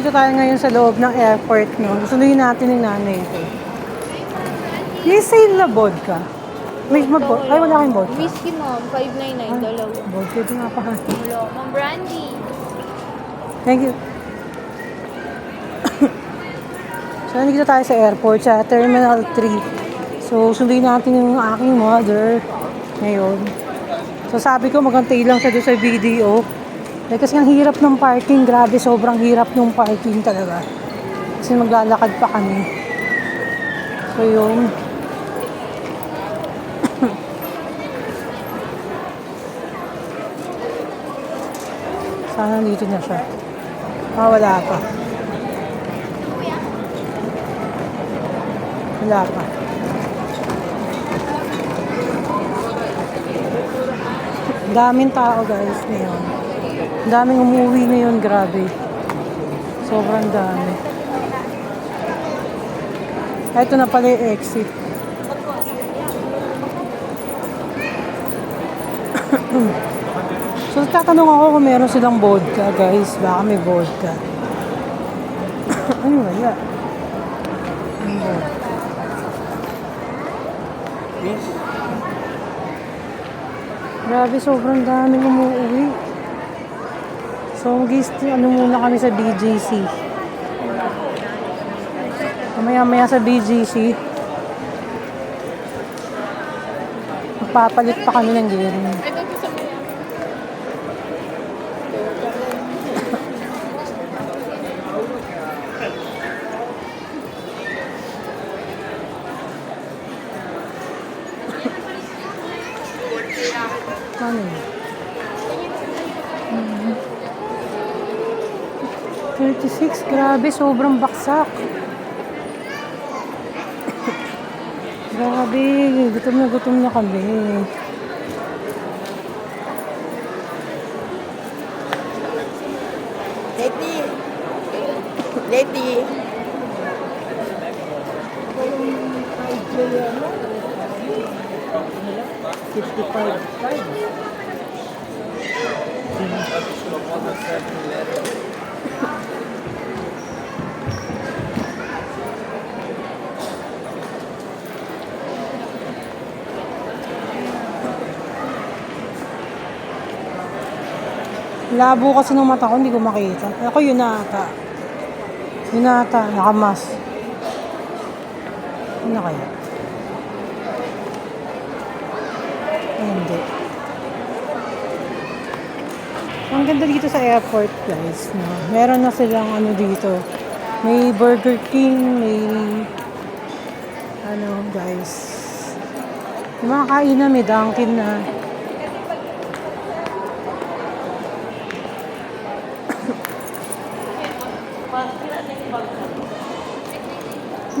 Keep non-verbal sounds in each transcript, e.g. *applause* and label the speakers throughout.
Speaker 1: Dito tayo ngayon sa loob ng airport, no? Sunduin natin yung nanay ko. Yes, say na vodka. May mag Ay, wala kayong vodka.
Speaker 2: Whiskey mom, 599, dalawa.
Speaker 1: Vodka, ito nga pa.
Speaker 2: Wala. Mom, brandy.
Speaker 1: Thank you. so, nandito tayo sa airport, sa Terminal 3. So, sunduin natin yung aking mother ngayon. So, sabi ko, magantay lang siya doon sa video. Eh, kasi ang hirap ng parking, grabe, sobrang hirap ng parking talaga. Kasi maglalakad pa kami. So, yun. *coughs* Sana dito na siya. Ah, wala pa. Wala pa. Daming tao guys ngayon. Ang daming umuwi ngayon, grabe. Sobrang dami. Ito na pala yung exit. *coughs* so, tatanong ako kung meron silang vodka, guys. Baka may vodka. Ay, wala. Wala. Grabe, sobrang daming umuwi. So, guys, ano muna kami sa BGC. Mamaya-maya sa BGC. Magpapalit pa kami ng
Speaker 2: yan.
Speaker 1: Ano? 36, grabe, sobrang baksak. grabe, gutom na gutom na kami.
Speaker 3: Lady. Lady.
Speaker 1: Labo kasi ng mata ko, hindi ko makita. Ako yun na ata. Yun na ata, nakamas. Ano kaya? Ay, hindi. Ang ganda dito sa airport, guys. No? Meron na silang ano dito. May Burger King, may ano, guys. Yung mga kainan, may Dunkin na.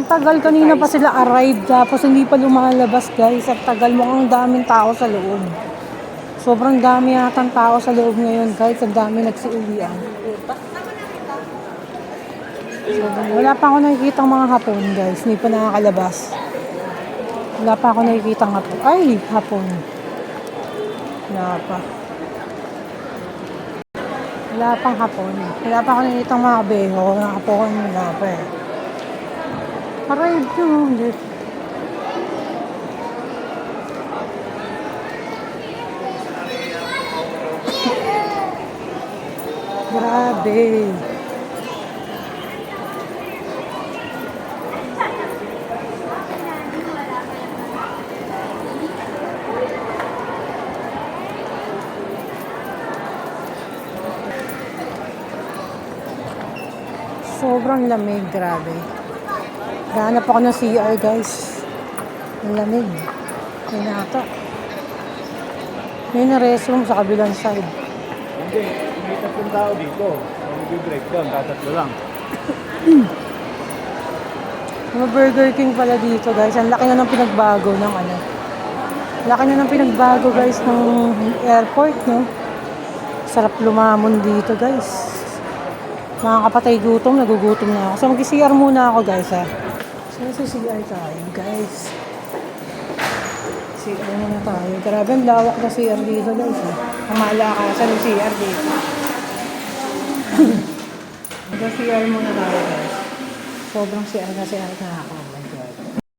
Speaker 1: Ang tagal kanina pa sila arrive tapos hindi pa lumalabas guys. At tagal mukhang daming tao sa loob. Sobrang dami yatang tao sa loob ngayon guys. Ang dami nagsiuwian. So, wala pa ako nakikita mga hapon guys. Hindi pa nakakalabas. Wala pa ako nakikita hapon. Ay, hapon. Wala pa. Wala pang hapon. Wala pa ako nakikita mga beho. Mga hapon, wala pa eh. Arrive yun. Hindi. Grabe. Sobrang lamig, grabe. Hanap ako ng CR, guys. Ang lamig. May nata. May na-restroom sa kabilang side.
Speaker 4: Hindi, may tatlong tao dito. Kung mag-break down, tatatlo lang. *clears throat*
Speaker 1: Mga Burger King pala dito, guys. Ang laki na ng pinagbago ng ano. Laki na ng pinagbago, guys, ng airport, no? Sarap lumamon dito, guys. Mga kapatay gutom, nagugutom na ako. So, mag-CR muna ako, guys, ha. So, sa CR tayo, guys. CR muna tayo. Grabe, ang lawak na CR dito, guys, ha. Ang malakasan ng CR dito. *coughs* Mag-CR muna tayo guys. Sobrang CR na CR na ako.